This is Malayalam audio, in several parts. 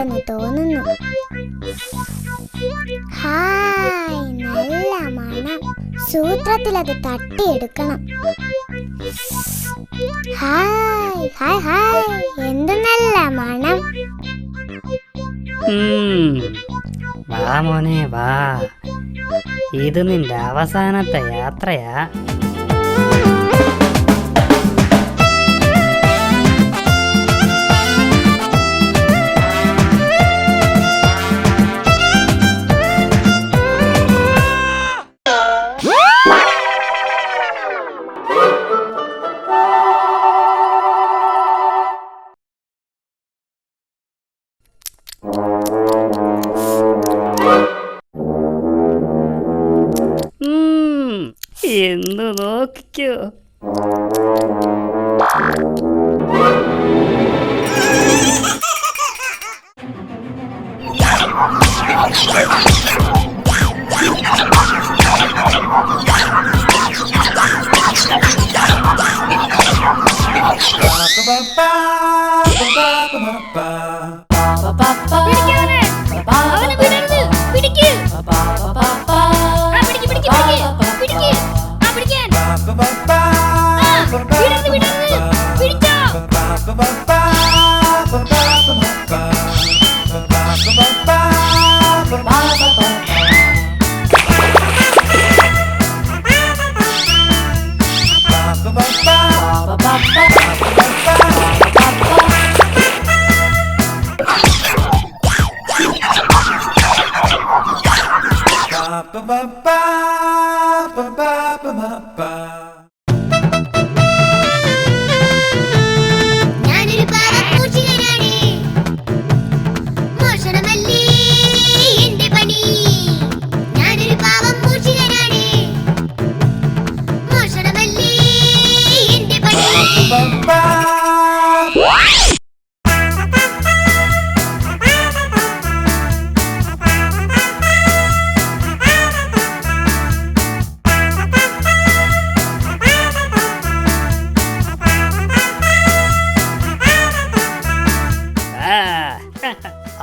ആഹാരമുണ്ടെന്ന് തോന്നുന്നു. ഹായ് നല്ല മണം. സൂത്രത്തിൽ അത് തട്ടിയെടുക്കണം. ഹായ് ഹായ് ഹായ് എന്ത് നല്ല മണം. വാ മോനെ വാ. ഇത് നിന്റെ അവസാനത്തെ യാത്രയാ. Kino Nocchio. Ba ba ba ba ba ba ba ba ba ba ba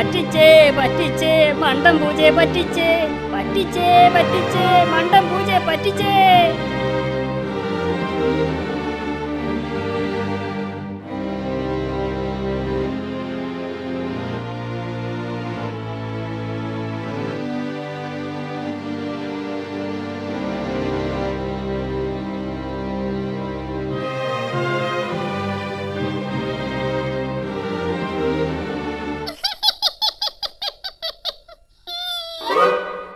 പറ്റിച്ചേ പറ്റിച്ചേ മണ്ടം പൂജയെ പറ്റിച്ചേ പറ്റിച്ചേ പറ്റിച്ചേ മണ്ടം പൂജയെ പറ്റിച്ചേ.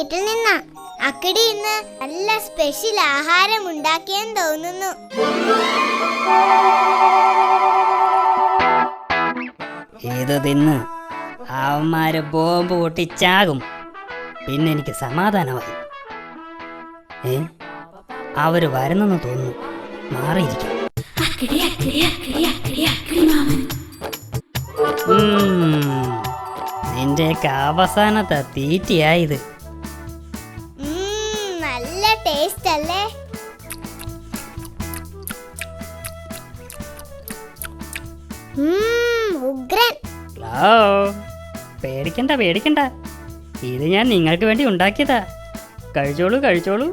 വീട്ടിൽ നിന്നാ. അക്കിടി ഇന്ന് നല്ല സ്പെഷ്യൽ ആഹാരം ഉണ്ടാക്കിയെന്ന് തോന്നുന്നു. ഇത് തിന്ന്? അവന്മാര് ബോംബ് പൊട്ടിച്ചാകും. പിന്നെ എനിക്ക് സമാധാനമായി. ഏ? അവർ വരുന്നെന്ന് തോന്നുന്നു. മാറിയിരിക്കും. അക്കിടി അക്കിടി അക്കിടി അക്കിടി അക്കിടി മാമൻ. ഉം. നിന്റെയൊക്കെ അവസാനത്തെ തീറ്റയായത് ഉഗ്രൻ പേടിക്കണ്ട പേടിക്കണ്ട. ഇത് ഞാൻ നിങ്ങൾക്ക് വേണ്ടി ഉണ്ടാക്കിയതാ. കഴിച്ചോളൂ കഴിച്ചോളൂ.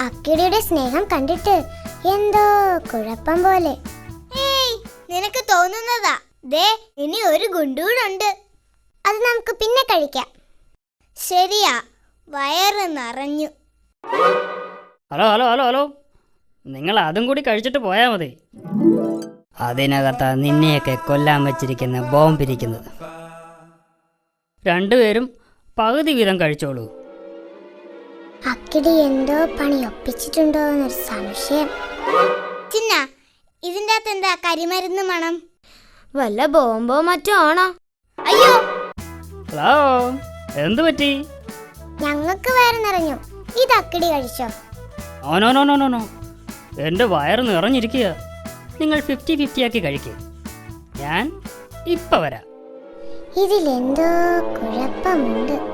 അക്കിടിയുടെ സ്നേഹം കണ്ടിട്ട് എന്തോ കുഴപ്പം പോലെ. ഏയ് നിനക്ക് തോന്നുന്നതാ. ദേ ഇനി ഒരു ഗുണ്ടൂടുണ്ട്. അത് നമുക്ക് പിന്നെ കഴിക്കാം. ശരിയാ വയറ് നിറഞ്ഞു. Hello hello hello hello. നിങ്ങൾ അതും കൂടി കഴിച്ചിട്ട് പോയാൽ മതി. അതിനകത്താ നിന്നെയൊക്കെ കൊല്ലാൻ വച്ചിരിക്കുന്ന ബോംബിരിക്കുന്നത്. രണ്ടുപേരും പകുതി വീതം കഴിച്ചോളൂ. അക്കിടി എന്തോ പണി ഒപ്പിച്ചിട്ടുണ്ടോ എന്നൊരു സംശയം. ചിന്ന ഇതിന്റെ അകത്ത് എന്താ കരിമരുന്ന് മണം? വല്ല ബോംബോ മറ്റോ ആണോ? അയ്യോ! ഹലോ എന്തു പറ്റി? ഞങ്ങൾക്ക് വയറ് നിറഞ്ഞു ഇത് അക്കിടി കഴിച്ചോ? ഓ no no no no no. എന്റെ വയറ് നിറഞ്ഞിരിക്കുക നിങ്ങൾ ഫിഫ്റ്റി ഫിഫ്റ്റി ആക്കി കഴിക്കും. ഞാൻ ഇപ്പം വരാം. ഇതിലെന്തോ കുഴപ്പമുണ്ട്.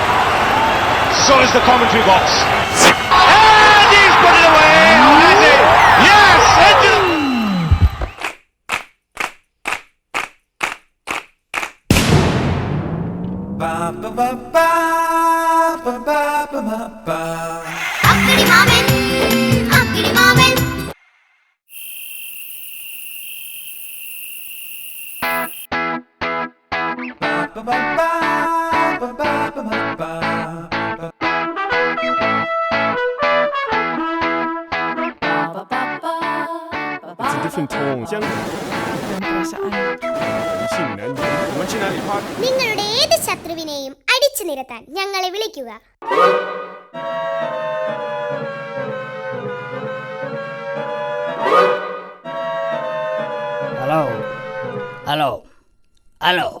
So is the commentary box. And he's put it away! Oh, has he? Yes! Into the... Ba ba ba ba ba ba ba ba party？നിങ്ങളുടെ ഏത് ശത്രുവിനെയും അടിച്ചു നിരത്താൻ ഞങ്ങളെ വിളിക്കുക. ഹലോ. ഹലോ. ഹലോ.